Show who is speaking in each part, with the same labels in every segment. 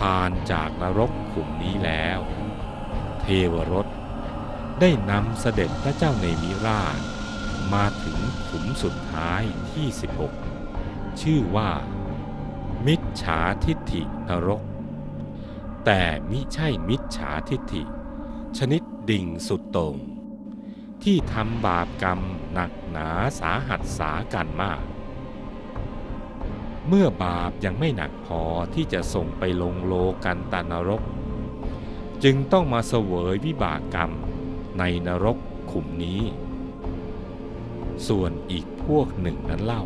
Speaker 1: ผ่านจากนรกขุมนี้แล้ว เทวรสได้นำเสด็จพระเจ้าเนมิราช มาถึงขุมสุดท้ายที่ 16 ชื่อว่า มิจฉาทิฏฐินรก แต่มิใช่มิจฉาทิฏฐิ ชนิดดิ่งสุดโต่งที่ทำบาปกรรมหนักหนาสาหัสสากันมาก เมื่อบาปยังไม่หนักพอที่จะส่งไปลงโลกันตานรก จึงต้องมาเสวยวิบากกรรมในนรกขุมนี้ ส่วนอีกพวกหนึ่งนั้นเล่า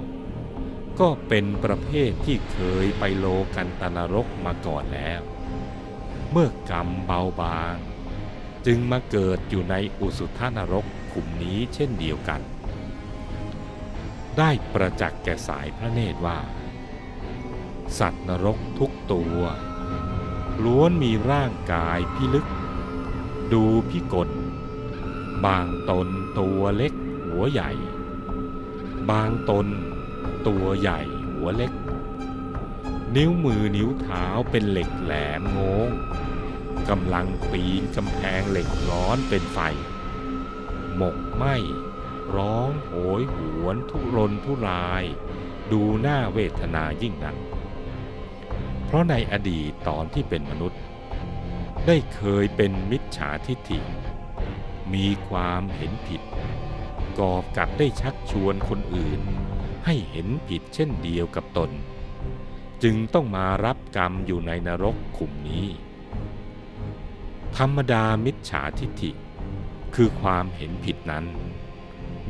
Speaker 1: ก็เป็นประเภทที่เคยไปโลกันตานรกมาก่อนแล้ว เมื่อกรรมเบาบางจึงมาเกิดอยู่ในอุสุทานรกขุมนี้เช่นเดียวกัน ได้ประจักษ์แก่สายพระเนตรว่า สัตว์นรกทุกตัว ล้วนมีร่างกายพิลึก ดูพิกล บางตนตัวเล็กหัวใหญ่ บางตนตัวใหญ่หัวเล็ก นิ้วมือนิ้วเท้าเป็นเหล็กแหลมงงกำลังปีนกำแพงเหล็กร้อนเป็นไฟ หมกไหมร้องโหยหวนทุรนทุราย ดูหน้าเวทนายิ่งนัก ราะในอดีตตอนที่เป็นมนุษย์ ได้เคยเป็นมิจฉาทิฏฐิ มีความเห็นผิด กอบกับได้ชักชวนคนอื่น ให้เห็นผิดเช่นเดียวกับตน จึงต้องมารับกรรมอยู่ในนรกขุมนี้ ธรรมดามิจฉาทิฏฐิ คือความเห็นผิดนั้น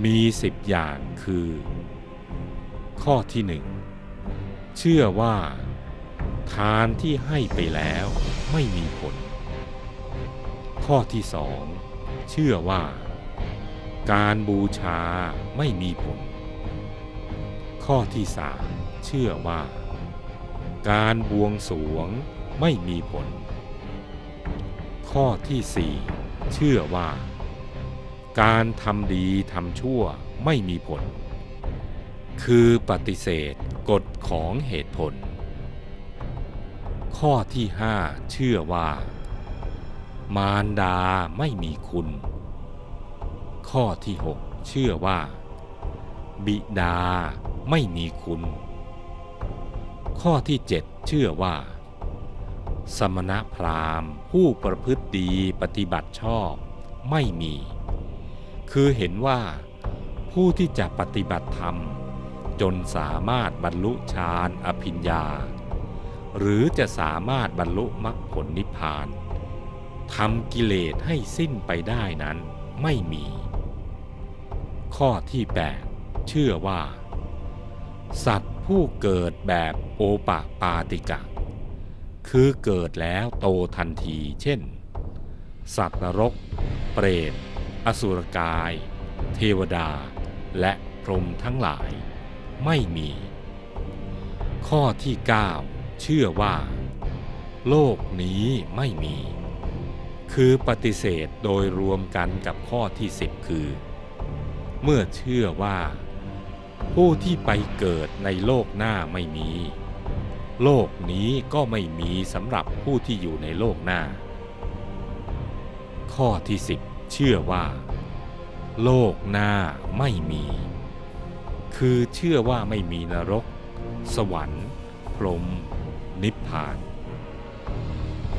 Speaker 1: มีสิบอย่างคือ ข้อที่หนึ่งเชื่อว่า ทานที่ให้ไปแล้วไม่มีผล ข้อที่สองเชื่อว่า การบูชาไม่มีผล ข้อที่สามเชื่อว่า การบวงสรวงไม่มีผล ข้อที่สี่เชื่อว่า การทำดีทำชั่วไม่มีผล คือปฏิเสธกฎของเหตุผล ข้อที่ห้าเชื่อว่า มารดาไม่มีคุณ ข้อที่หกเชื่อว่า บิดาไม่มีคุณ ข้อที่เจ็ดเชื่อว่า สมณพราหมณ์ ผู้ประพฤติดีปฏิบัติชอบไม่มี คือเห็นว่า ผู้ที่จะปฏิบัติธรรม จนสามารถบรรลุฌานอภิญญา หรือจะสามารถบรรลุมรรคผลนิพพานทำกิเลสให้สิ้นไปได้นั้นไม่มี ข้อที่ 8 เชื่อว่า สัตว์ผู้เกิดแบบโอปะปาติกะ คือเกิดแล้วโตทันทีเช่น สัตว์นรก เปรต อสุรกาย เทวดา และพรหมทั้งหลาย ไม่มี ข้อที่ 9 เชื่อว่า โลกนี้ไม่มี คือปฏิเสธโดยรวมกันกับข้อที่10คือ เมื่อเชื่อว่า ผู้ที่ไปเกิดในโลกหน้าไม่มี โลกนี้ก็ไม่มีสำหรับผู้ที่อยู่ในโลกหน้า ข้อที่10เชื่อว่า โลกหน้าไม่มี คือเชื่อว่าไม่มีนรก สวรรค์พรหม นิพพาน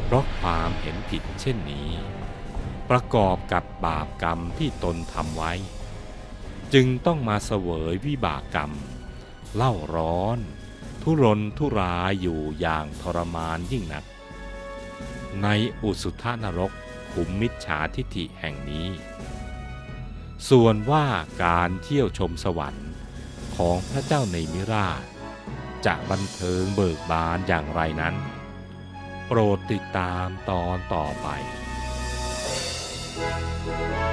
Speaker 1: เพราะความเห็นผิดเช่นนี้ ประกอบกับบาปกรรมที่ตนทำไว้ จึงต้องมาเสวยวิบากกรรม เล่าร้อน ทุรนทุรายอยู่อย่างทรมานยิ่งนัก ในอุสุทานรกขุมมิจฉาทิฐิแห่งนี้ ส่วนว่าการเที่ยวชมสวรรค์ของพระเจ้าในมิราช จะบันเทิงเบิกบานอย่างไรนั้น โปรดติดตามตอนต่อไป
Speaker 2: Thank